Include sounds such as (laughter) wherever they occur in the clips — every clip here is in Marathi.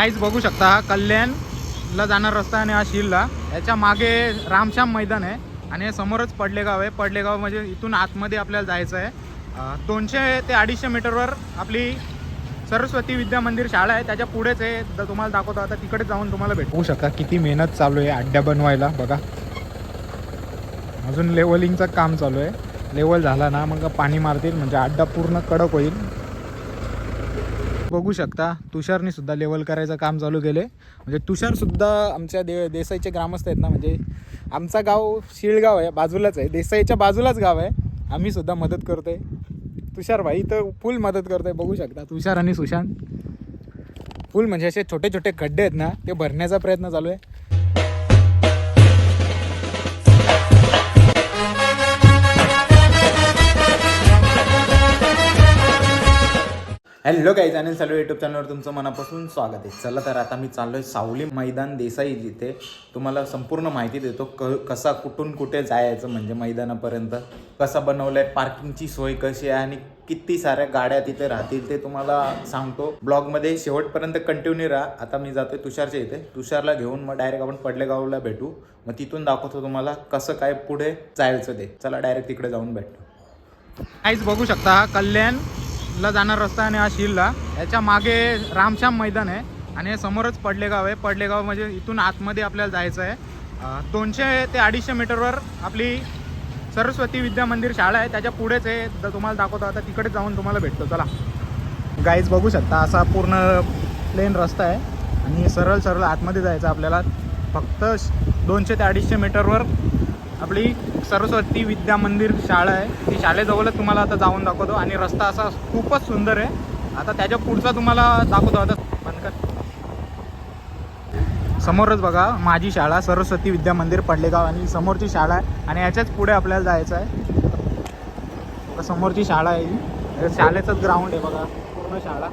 काहीच बघू शकता हा कल्याणला जाणार रस्ता आणि हा शिलला. याच्या मागे रामश्याम मैदान आहे आणि समोरच पडलेगाव आहे. पडलेगाव म्हणजे इथून आतमध्ये आपल्याला जायचं आहे. दोनशे ते अडीचशे मीटरवर आपली सरस्वती विद्या मंदिर शाळा आहे. त्याच्या पुढेच आहे. तुम्हाला दाखवतो आता. तिकडे जाऊन तुम्हाला भेटू. शकता किती मेहनत चालू आहे अड्ड्या बनवायला. बघा. अजून लेवलिंगचं काम चालू आहे. लेवल झाला ना मग पाणी मारतील. म्हणजे अड्डा पूर्ण कडक होईल. बघू शकता. तुषारने सुद्धा लेवल करायचं काम चालू केले म्हणजे तुषार सुद्धा आमच्या दे देसाईचे ग्रामस्थ आहेत ना म्हणजे आमचा गाव शिळगाव आहे बाजूलाच आहे. देसाईच्या बाजूलाच गाव आहे. आम्ही सुद्धा मदत करतोय. तुषार भाई तर फुल मदत करतोय बघू शकता. तुषार आणि सुशांत. फुल म्हणजे असे छोटे छोटे खड्डे आहेत ना ते भरण्याचा प्रयत्न चालू आहे. हॅलो काही चॅनल चालू युट्यूब चॅनलवर तुमचं मनापासून स्वागत आहे. चला तर आता मी चाललोय सावली मैदान देसाई जिथे तुम्हाला संपूर्ण माहिती देतो क कसा कुठून कुठे जायचं म्हणजे मैदानापर्यंत कसा बनवलंय पार्किंगची सोय कशी आहे आणि किती साऱ्या गाड्या तिथे राहतील ते तुम्हाला सांगतो. ब्लॉगमध्ये शेवटपर्यंत कंटिन्यू राहा. आता मी जातोय तुषारच्या इथे. तुषारला घेऊन मग डायरेक्ट आपण पडलेगावला भेटू. मग तिथून दाखवतो तुम्हाला कसं काय पुढे जायचं ते. चला डायरेक्ट तिकडे जाऊन भेटू. काहीच बघू शकता कल्याण कल्याणला जाणार रस्ता आणि हा शिलला याच्या मागे रामश्याम मैदान आहे आणि हे समोरच पडलेगाव आहे. पडलेगाव म्हणजे इथून आतमध्ये आपल्याला जायचं आहे. दोनशे ते अडीचशे मीटरवर आपली सरस्वती विद्या मंदिर शाळा आहे. त्याच्या पुढेच आहे. जर तुम्हाला दाखवतो आता. तिकडे जाऊन तुम्हाला भेटतो. चला. गाईज बघू शकता असा पूर्ण प्लेन रस्ता आहे. आणि सरळ सरळ आतमध्ये जायचं आपल्याला. फक्त दोनशे ते अडीचशे मीटरवर आपली सरस्वती विद्या मंदिर शाळा आहे. ती शाळेजवळच तुम्हाला आता जाऊन दाखवतो आणि रस्ता असा खूपच सुंदर आहे. आता त्याच्या पुढचा तुम्हाला दाखवतो आता. बंद कर. समोरच बघा माझी शाळा सरस्वती विद्या मंदिर पडलेगाव आणि समोरची शाळा आहे. आणि याच्याच पुढे आपल्याला जायचं आहे. समोरची शाळा आहे ही. शाळेचंच ग्राउंड आहे बघा पूर्ण शाळा.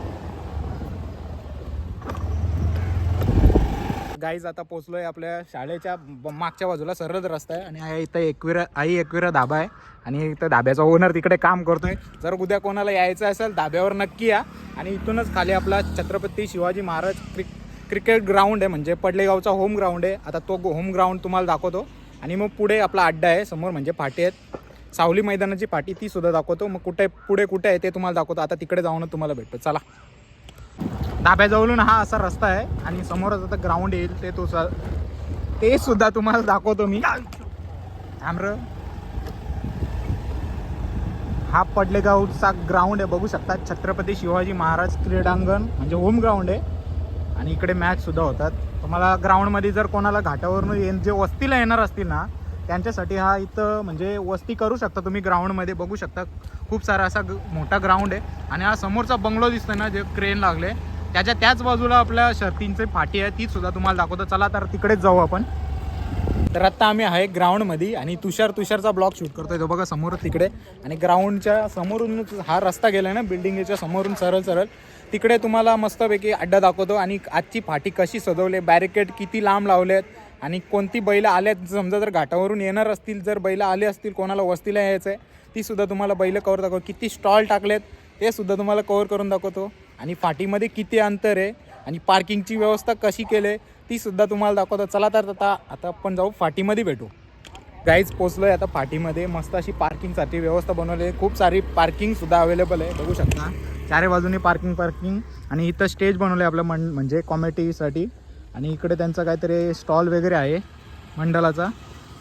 गाईज आता पोचलोय आपल्या शाळेच्या ब- मागच्या बाजूला सरळ रस्ता आहे आणि हा इथं एकविरा आई एकविरा धाबा आहे आणि इथं धाब्याचा ओनर तिकडे काम करतोय. जर उद्या कोणाला यायचं असेल धाब्यावर नक्की या. आणि इथूनच खाली आपला Chhatrapati Shivaji Maharaj crick cricket ground आहे म्हणजे पडलेगावचा होम ग्राउंड आहे. आता तो होम ग्राउंड तुम्हाला दाखवतो. आणि मग पुढे आपला अड्डा आहे समोर म्हणजे फाटी आहेत. सावली मैदानाची पाठी ती सुद्धा दाखवतो. मग कुठे पुढे कुठे आहे ते तुम्हाला दाखवतो. आता तिकडे जाऊन तुम्हाला भेटतो. चला. ताब्याजवळून हा असा रस्ता आहे आणि समोरच आता ग्राउंड येईल ते तो सर ते सुद्धा तुम्हाला दाखवतो मी. थांबर. हा पडलेगावचा ग्राउंड आहे बघू शकता. छत्रपती शिवाजी महाराज क्रीडांगण म्हणजे होम ग्राउंड आहे. आणि इकडे मॅच सुद्धा होतात. तुम्हाला ग्राउंडमध्ये जर कोणाला घाटावरून ये जे वस्तीला येणार असतील ना त्यांच्यासाठी हा इथं म्हणजे वस्ती करू शकता तुम्ही ग्राउंडमध्ये बघू शकता खूप सारा असा मोठा ग्राउंड आहे. आणि हा समोरचा बंगलो दिसतोय ना जे क्रेन लागले. त्याच्या त्याच बाजूला आपल्या शर्तींचे फाटी आहे ती सुद्धा तुम्हाला दाखवतो. चला तर तिकडेच जाऊ आपण. तर आत्ता आम्ही आहे ग्राउंडमध्ये आणि तुषार तुषारचा ब्लॉग शूट करतोय. तो बघा समोर तिकडे. आणि ग्राउंडच्या समोरूनच हा रस्ता गेला ना बिल्डिंगच्या समोरून सरळ सरळ. तिकडे तुम्हाला मस्तपैकी अड्डा दाखवतो आणि आजची फाटी कशी सजवले बॅरिकेड किती लांब लावलेत आणि कोणती बैल आल्यात समजा जर घाटावरून येणार असतील जर बैल आले असतील कोणाला वस्तीला यायचं आहे ती सुद्धा तुम्हाला बैल कवर दाखवतो. किती स्टॉल टाकलेत ते सुद्धा तुम्हाला कवर करून दाखवतो. आणि फाटीमध्ये किती अंतर आहे आणि पार्किंगची व्यवस्था कशी केली आहे ती सुद्धा तुम्हाला दाखवतो. चला तर आता आता आपण जाऊ फाटीमध्ये भेटू. गाईज पोचलोय आता फाटीमध्ये. मस्त अशी पार्किंगसाठी व्यवस्था बनवली आहे. खूप सारी पार्किंग सुद्धा अवेलेबल आहे. बघू शकता. चारे बाजूनी पार्किंग पार्किंग. आणि इथं स्टेज बनवलं आहे आपलं मन म्हणजे कॉमेडीसाठी आणि इकडे त्यांचा काहीतरी स्टॉल वगैरे आहे मंडळाचा.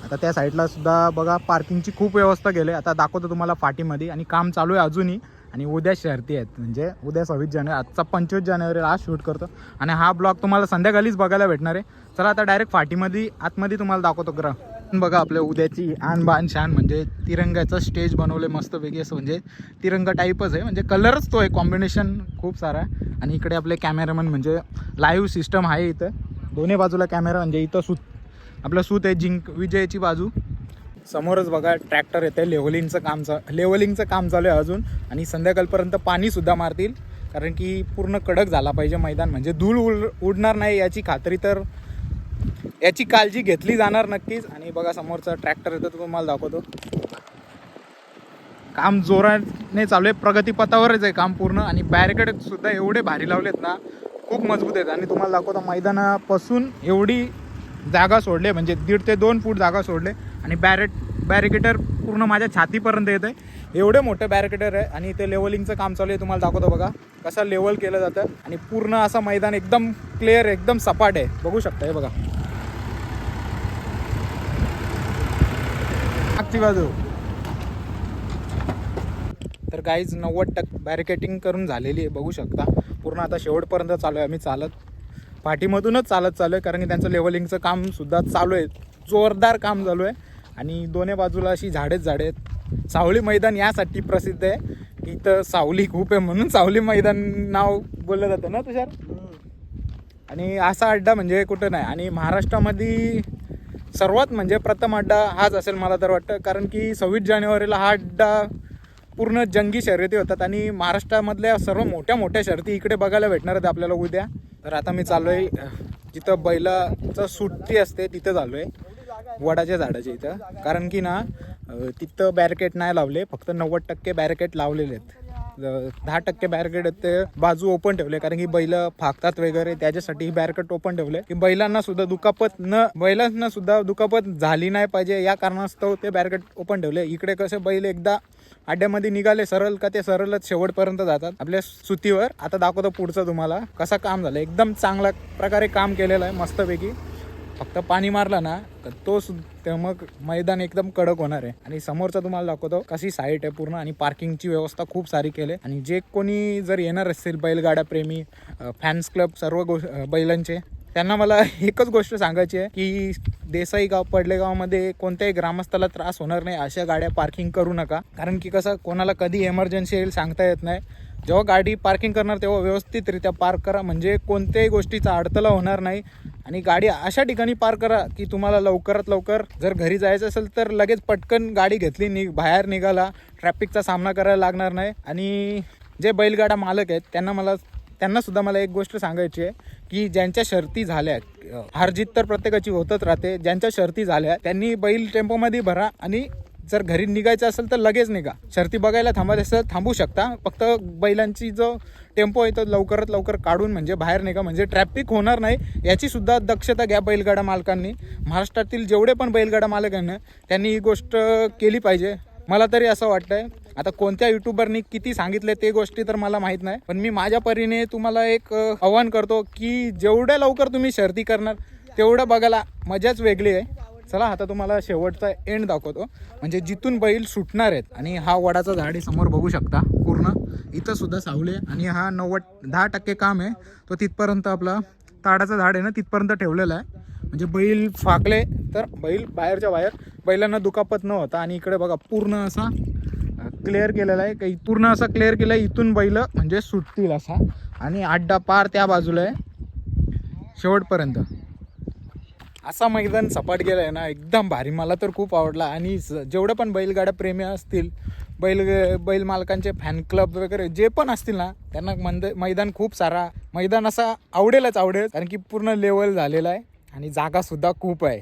आता त्या साईडला सुद्धा बघा पार्किंगची खूप व्यवस्था केली आहे. आता दाखवतो तुम्हाला फाटीमध्ये. आणि काम चालू आहे अजूनही. आणि उद्या शर्ती आहेत. म्हणजे उद्या सव्वीस जानेवारी आजचा पंचवीस जानेवारीला आज शूट करतो. आणि हा ब्लॉग तुम्हाला संध्याकाळीच बघायला भेटणार आहे. चला आता डायरेक्ट फाटीमध्ये आतमध्ये तुम्हाला दाखवतो ग्रह. बघा आपल्या उद्याची आण बाण शान म्हणजे तिरंगाचं स्टेज बनवले मस्तपैकी असं म्हणजे तिरंगा टाईपच आहे. म्हणजे कलरच तो आहे कॉम्बिनेशन खूप सारा आहे. आणि इकडे आपले कॅमेरामॅन म्हणजे लाईव्ह सिस्टम आहे इथं. दोन्ही बाजूला कॅमेरा म्हणजे इथं सूत आपलं सूत आहे जिंक विजयाची बाजू. समोरच बघा ट्रॅक्टर येते लेवलिंगचं काम चा लेवलिंगचं काम चालू आहे अजून. आणि संध्याकाळपर्यंत पाणीसुद्धा मारतील. कारण की पूर्ण कडक झाला पाहिजे मैदान. म्हणजे धूळ उड उडणार नाही याची खात्री तर याची काळजी घेतली जाणार नक्कीच. आणि बघा समोरचा ट्रॅक्टर येतो तो तुम्हाला दाखवतो. काम जोराने चालू आहे. प्रगतीपथावरच आहे काम पूर्ण. आणि बॅरिकेड सुद्धा एवढे भारी लावलेत ना खूप मजबूत आहेत. आणि तुम्हाला दाखवतो मैदानापासून एवढी जागा सोडले म्हणजे दीड ते दोन फूट जागा सोडले आणि बॅरेट बॅरिकेटर पूर्ण माझ्या छातीपर्यंत येतं आहे एवढे मोठे बॅरिकेटर आहे आणि ते लेवलिंगचं काम चालू आहे तुम्हाला दाखवतो बघा. कसं लेवल केलं जातं आणि पूर्ण असं मैदान एकदम क्लिअर एकदम सपाट आहे. बघू शकता हे बघा. मागची बाजू. तर काहीच नव्वद टक् बॅरिकेटिंग करून झालेली आहे बघू शकता. पूर्ण आता शेवटपर्यंत चालू आहे आम्ही चालत पाठीमधूनच चालत चालू आहे कारण की त्यांचं लेवलिंगचं कामसुद्धा चालू आहे. जोरदार काम चालू आहे. आणि दोन्ही बाजूला अशी झाडेच झाडे आहेत. सावली मैदान यासाठी प्रसिद्ध आहे. की इथं सावली खूप आहे म्हणून सावली मैदान नाव बोललं जातं ना तुषार? आणि असा अड्डा म्हणजे कुठं नाही. आणि महाराष्ट्रामध्ये सर्वात म्हणजे प्रथम अड्डा हाच असेल मला तर वाटतं. कारण की सव्वीस जानेवारीला हा अड्डा पूर्ण जंगी शर्यती होतात. आणि महाराष्ट्रामधल्या सर्व मोठ्या मोठ्या शर्यती इकडे बघायला भेटणार आहेत आपल्याला उद्या. तर आता मी चाललो आहे जिथं बैलाचं सुट्टी असते तिथं चालू आहे वडाच्या झाडाच्या इथं. कारण की ना तिथं बॅरिकेड नाही लावले फक्त नव्वद टक्के बॅरिकेड लावलेले आहेत. दहा टक्के बॅरिकेड आहेत ते बाजू ओपन ठेवले कारण की बैल फाकतात वगैरे त्याच्यासाठी ही बॅरिकेड ओपन ठेवले. की बैलांना सुद्धा दुखापत न बैलांना सुद्धा दुखापत झाली नाही पाहिजे या कारणास्तव ते बॅरिकेड ओपन ठेवले. इकडे कसे बैल एकदा अड्ड्यामध्ये निघाले सरळ का ते सरळच शेवटपर्यंत जातात. आपल्या सुतीवर. आता दाखवतो पुढचं तुम्हाला. कसं काम झालं? एकदम चांगल्या प्रकारे काम केलेलं आहे मस्तपैकी. फक्त पाणी मारलं ना तर तो मग मैदान एकदम कडक होणार आहे. आणि समोरचा तुम्हाला दाखवतो कशी साईट आहे पूर्ण आणि पार्किंगची व्यवस्था खूप सारी केली आहे. आणि जे कोणी जर येणार असतील बैलगाड्या प्रेमी फॅन्स क्लब सर्व गो बैलांचे त्यांना मला एकच गोष्ट सांगायची आहे की देसाई गाव पडलेगावमध्ये कोणत्याही ग्रामस्थाला त्रास होणार नाही अशा गाड्या पार्किंग करू नका. कारण की कसं कोणाला कधी एमर्जन्सी येईल सांगता येत नाही. जेव्हा गाडी पार्किंग करणार तेव्हा व्यवस्थितरित्या पार्क करा. म्हणजे कोणत्याही गोष्टीचा अडथळा होणार नाही. आणि गाडी अशा ठिकाणी पार्क करा की तुम्हाला लवकरात लवकर जर घरी जायचं असेल तर लगेच पटकन गाडी घेतली नि बाहेर निघाला. ट्रॅफिकचा सामना करायला लागणार नाही. आणि जे बैलगाडा मालक आहेत त्यांना मला त्यांनासुद्धा मला एक गोष्ट सांगायची आहे की ज्यांच्या शर्ती झाल्या हारजीत तर प्रत्येकाची होतच राहते. ज्यांच्या शर्ती झाल्या त्यांनी बैल टेम्पोमध्ये भरा आणि जर घरी निघायचं असेल तर लगेच निघा. शर्ती बघायला थांबत असेल थांबू शकता. फक्त बैलांची जो टेम्पो आहे तो लवकरात लवकर काढून म्हणजे बाहेर निघा. म्हणजे ट्रॅफिक होणार नाही याची सुद्धा दक्षता घ्या बैलगाडा मालकांनी. महाराष्ट्रातील जेवढे पण बैलगाडा मालक आहे ना त्यांनी ही गोष्ट केली पाहिजे. मला तरी असं वाटतंय. आता कोणत्या युट्यूबरनी किती सांगितले ते गोष्टी तर मला माहीत नाही. पण मी माझ्या परीने तुम्हाला एक आव्हान करतो की जेवढ्या लवकर तुम्ही शर्ती करणार तेवढं बघायला मजाच वेगळी आहे. चला आता तुम्हाला शेवटचा एंड दाखवतो. म्हणजे जिथून बैल सुटणार आहेत आणि हा वडाचा झाड आहे समोर बघू शकता पूर्ण. इथं सुद्धा सावले आणि हा नव्वद दहा टक्के काम आहे. तो तिथपर्यंत आपला ताडाचं झाड आहे ना तिथपर्यंत ठेवलेला आहे. म्हणजे बैल फाकले तर बैल बाहेरच्या बाहेर. बैलांना दुखापत न होता आणि इकडे बघा पूर्ण असा क्लिअर केलेला आहे. काही पूर्ण असा क्लिअर केला आहे इथून बैल म्हणजे सुटतील असा. आणि अड्डा पार त्या बाजूला आहे. शेवटपर्यंत. असा मैदान सपाट गेला आहे ना एकदम भारी. मला तर खूप आवडला. आणि जेवढं पण बैलगाड्या प्रेमी असतील बैल बैल मालकांचे फॅन क्लब वगैरे जे पण असतील ना त्यांना मंद मैदान खूप सारा मैदान असा आवडेलच आवडेल कारण की पूर्ण लेवल झालेला आहे आणि जागासुद्धा खूप आहे.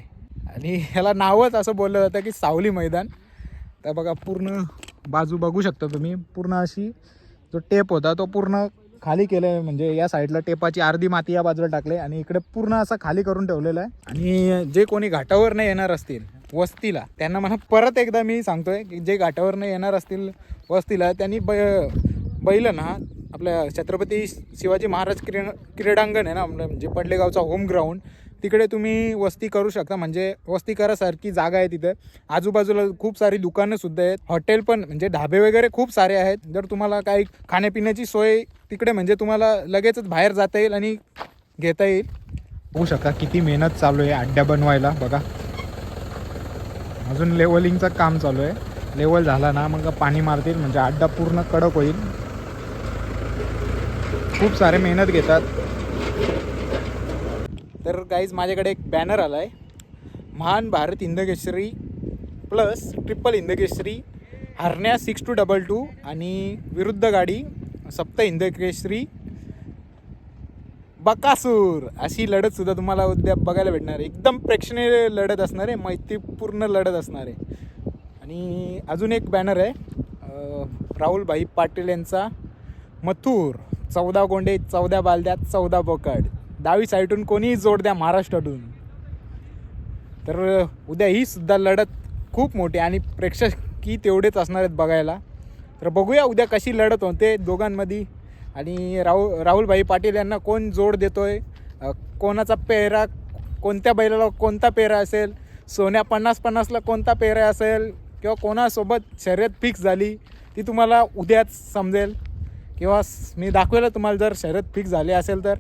आणि ह्याला नावच असं बोललं जातं की सावली मैदान. तर बघा पूर्ण बाजू बघू शकता तुम्ही. पूर्ण अशी जो टेप होता तो पूर्ण खाली केलं आहे म्हणजे या साईडला टेपाची अर्धी माती या बाजूला टाकले आणि इकडे पूर्ण असा खाली करून ठेवलेला आहे. आणि जे कोणी घाटावर नाही येणार असतील वस्तीला त्यांना मला परत एकदा मी सांगतोय की जे घाटावर नाही येणार असतील वस्तीला त्यांनी बै बैल ना आपल्या छत्रपती शिवाजी महाराज क्रीड क्रीडांगण आहे ना म्हणजे पडलेगावचा होम ग्राउंड तिकडे तुम्ही वस्ती करू शकता. म्हणजे वस्ती करासारखी जागा आहे तिथं. आजूबाजूला खूप सारी दुकानं सुद्धा आहेत. हॉटेल पण म्हणजे ढाबे वगैरे खूप सारे आहेत. जर तुम्हाला काही खाण्यापिण्याची सोय तिकडे म्हणजे तुम्हाला लगेचच बाहेर जाता येईल आणि घेता येईल. होऊ शकता किती मेहनत चालू आहे अड्ड्या बनवायला. बघा. अजून लेवलिंगचं काम चालू आहे. लेवल झाला ना मग पाणी मारतील. म्हणजे अड्डा पूर्ण कडक होईल. खूप सारे मेहनत घेतात. तर गाईज माझ्याकडे एक बॅनर आला आहे महान भारत इंदकेश्वरी प्लस ट्रिपल इंदकेश्वरी हरण्या सिक्स टू डबल टू आणि विरुद्ध गाडी सप्त इंदकेश्वरी बकासूर अशी लढतसुद्धा तुम्हाला उद्या बघायला भेटणार आहे. एकदम प्रेक्षणीय लढत असणार आहे मैत्रीपूर्ण लढत असणार आहे. आणि अजून एक बॅनर आहे राहुलभाई पाटील यांचा मथुर चौदा गोंडे चौदा बालद्यात चौदा बोकड. दहावी साईडून कोणीही जोड द्या महाराष्ट्रातून. तर उद्या ही सुद्धा लढत खूप मोठी आणि प्रेक्षकही तेवढेच असणार आहेत बघायला. तर बघूया उद्या कशी लढत होते दोघांमध्ये आणि राहुल राहुलभाई पाटील यांना कोण जोड देतोय? आहे कोणाचा पेहरा कोणत्या बैलाला कोणता पेहरा असेल? सोन्या पन्नास पन्नासला कोणता पेहरा असेल? किंवा कोणासोबत शर्यत फिक्स झाली ती तुम्हाला उद्याच समजेल. किंवा मी दाखवेल तुम्हाला जर शर्यत फिक्स झाली असेल तर.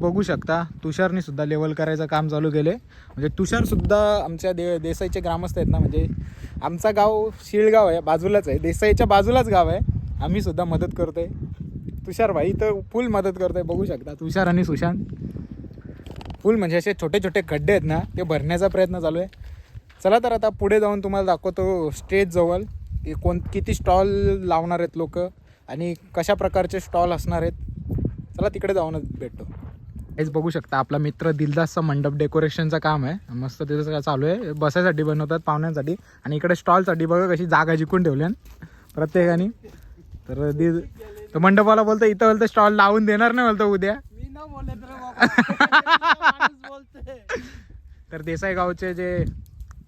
बघू शकता. तुषारने सुद्धा लेवल करायचं काम चालू केलं आहे म्हणजे तुषारसुद्धा आमच्या दे देसाईचे ग्रामस्थ आहेत ना म्हणजे आमचा गाव शिळगाव आहे बाजूलाच आहे. देसाईच्या बाजूलाच गाव आहे. आम्हीसुद्धा मदत करतो आहे तुषार भाई तर फुल मदत करतो आहे बघू शकता. तुषार आणि सुशांत. फुल म्हणजे असे छोटे छोटे खड्डे आहेत ना ते भरण्याचा प्रयत्न चालू आहे. चला तर आता पुढे जाऊन तुम्हाला दाखवतो स्टेजजवळ की कोण किती स्टॉल लावणार आहेत लोक आणि कशा प्रकारचे स्टॉल असणार आहेत. चला तिकडे जाऊनच भेटतो. हेच बघू शकता. आपला मित्र दिलदासचा मंडप डेकोरेशनचं काम आहे. मस्त त्याचं काय चालू आहे. बसायसाठी बनवतात पाहुण्यांसाठी. आणि इकडे स्टॉलसाठी बघा कशी जागा जिंकून ठेवल्या प्रत्येकाने. तर दि तर मंडपाला बोलतो इथं बोलतं स्टॉल लावून देणार नाही बोलतो उद्या. तर देसाई गावचे जे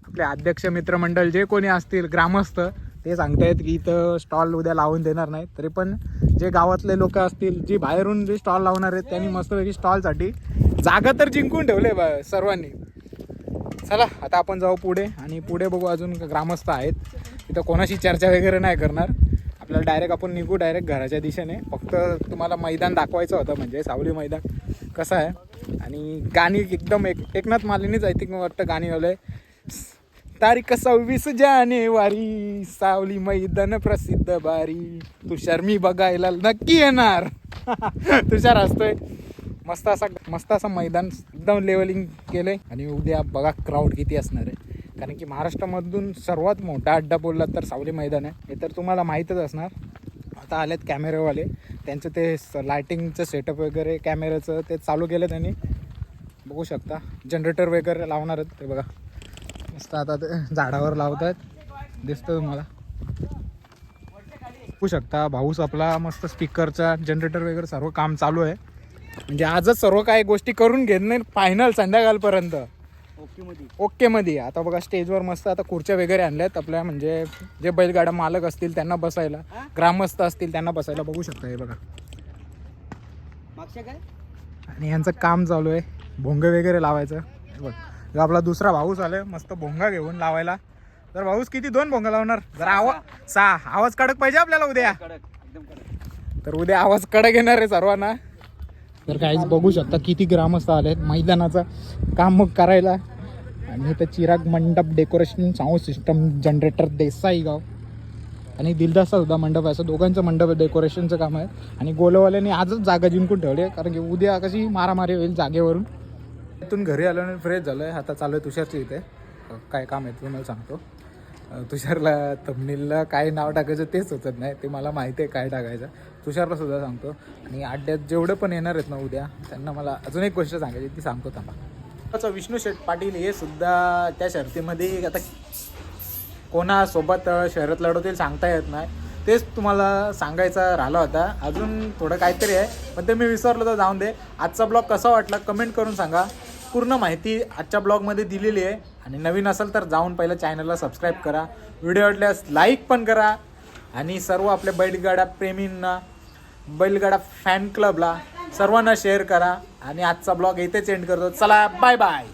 आपले अध्यक्ष मित्रमंडळ जे कोणी असतील ग्रामस्थ ते सांगतायत की इथं स्टॉल उद्या लावून देणार नाही तरी पण जे गावातले लोक असतील जी बाहेरून जे स्टॉल लावणार आहेत त्यांनी मस्तपैकी स्टॉलसाठी जागा तर जिंकून ठेवले बा सर्वांनी. चला आता आपण जाऊ पुढे आणि पुढे बघू अजून ग्रामस्थ आहेत. तिथं कोणाशी चर्चा वगैरे नाही करणार. आपल्याला डायरेक्ट आपण निघू डायरेक्ट घराच्या दिशेने. फक्त तुम्हाला मैदान दाखवायचं होतं म्हणजे सावली मैदान. कसं आहे? आणि गाणी एकदम एक एकनाथ मालिनीच आय थिंक वाटतं गाणी आलंय. तारीख सव्वीस जानेवारी सावली मैदान प्रसिद्ध बारी. तुषार मी बघायला नक्की येणार. (laughs) तुषार असतोय मस्त असा मस्त असं मैदान एकदम लेवलिंग केलंय. आणि उद्या बघा क्राऊड किती असणार आहे. कारण की महाराष्ट्रामधून सर्वात मोठा अड्डा बोलला तर सावली मैदान आहे. हे तर तुम्हाला माहीतच असणार. आता आलेत कॅमेरेवाले त्यांचं ते लायटिंगचं सेटअप वगैरे कॅमेऱ्याचं ते चालू केलं त्यांनी. बघू शकता. जनरेटर वगैरे लावणार आहेत ते बघा. मस्त आता ते झाडावर लावत आहेत दिसतं तुम्हाला. बघू शकता भाऊस आपला मस्त स्पीकरचा जनरेटर वगैरे सर्व काम चालू आहे. म्हणजे आजच सर्व काही गोष्टी करून घेत नाही फायनल संध्याकाळपर्यंत. ओके मध्ये आता बघा स्टेजवर मस्त आता खुर्च्या वगैरे आणल्यात आपल्या म्हणजे जे बैलगाडा मालक असतील त्यांना बसायला ग्रामस्थ असतील त्यांना बसायला बघू शकता हे बघा. मागच्या काय? आणि यांचं काम चालू आहे. भोंग वगैरे लावायचं. बघ. आपला दुसरा भाऊस आलाय मस्त भोंगा घेऊन लावायला. तर भाऊस किती दोन भोंगा लावणार? जरा आवाज सहा. आवाज कडक पाहिजे आपल्याला उद्या. तर उद्या आवाज कडक येणार आहे सर्वांना. तर काहीच बघू शकता किती ग्रामस्थ आले आहेत मैदानाचं काम मग करायला. आणि इथं चिराग मंडप decoration sound system generator Desai गाव. आणि दिलदासा सुद्धा मंडप आहे. असं दोघांचं मंडप डेकोरेशनचं काम आहे. आणि गोलवाल्याने आजच जागा जिंकून ठेवली आहे. कारण की उद्या कशी मारामारी होईल जागेवरून. इथून घरी आल्याने फ्रेश झालो आहे आता चालू आहे तुषारच्या इथे. काय काम आहे तुम्हाला सांगतो. तुषारला तमनीलला काय नाव टाकायचं तेच सुचत नाही. ते मला माहिती आहे काय टाकायचं. तुषारला सुद्धा सांगतो. आणि अड्ड्यात जेवढे पण येणार आहेत ना उद्या त्यांना मला अजून एक गोष्ट सांगायची ती सांगतो थांबा. अच्छा, विष्णू शेठ पाटील हे सुद्धा त्या शर्तीमध्ये आता कोणासोबत शहरात लढवतील सांगता येत नाही. तेच तुम्हाला सांगायचं राहिला होता. अजून थोडं काहीतरी आहे. पण ते मी विसरलो तर जाऊन दे. आजचा ब्लॉग कसा वाटला कमेंट करून सांगा. पूर्ण माहिती आजच्या ब्लॉगमध्ये दिलेली आहे. आणि नवीन असेल तर जाऊन पहिलं चॅनलला सबस्क्राईब करा. व्हिडिओ आवडल्यास लाईक पण करा. आणि सर्व आपल्या बैलगाड्या प्रेमींना बैलगाडा फॅन क्लबला सर्वांना शेअर करा. आणि आजचा ब्लॉग इथेच एंड करतो. चला बाय बाय